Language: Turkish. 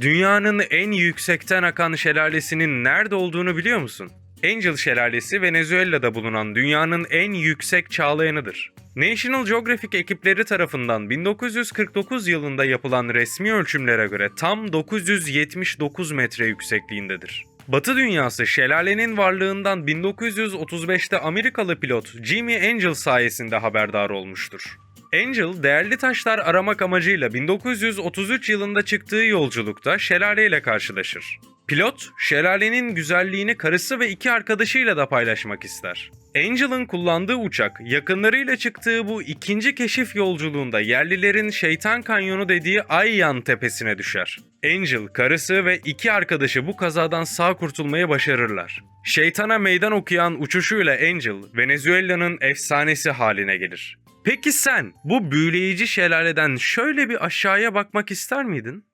Dünyanın en yüksekten akan şelalesinin nerede olduğunu biliyor musun? Angel Şelalesi Venezuela'da bulunan dünyanın en yüksek çağlayanıdır. National Geographic ekipleri tarafından 1949 yılında yapılan resmi ölçümlere göre tam 979 metre yüksekliğindedir. Batı dünyası şelalenin varlığından 1935'te Amerikalı pilot Jimmy Angel sayesinde haberdar olmuştur. Angel, değerli taşlar aramak amacıyla 1933 yılında çıktığı yolculukta şelaleyle karşılaşır. Pilot, şelalenin güzelliğini karısı ve iki arkadaşıyla da paylaşmak ister. Angel'ın kullandığı uçak, yakınlarıyla çıktığı bu ikinci keşif yolculuğunda yerlilerin Şeytan Kanyonu dediği Ayyan tepesine düşer. Angel, karısı ve iki arkadaşı bu kazadan sağ kurtulmayı başarırlar. Şeytana meydan okuyan uçuşuyla Angel, Venezuela'nın efsanesi haline gelir. Peki sen bu büyüleyici şelaleden şöyle bir aşağıya bakmak ister miydin?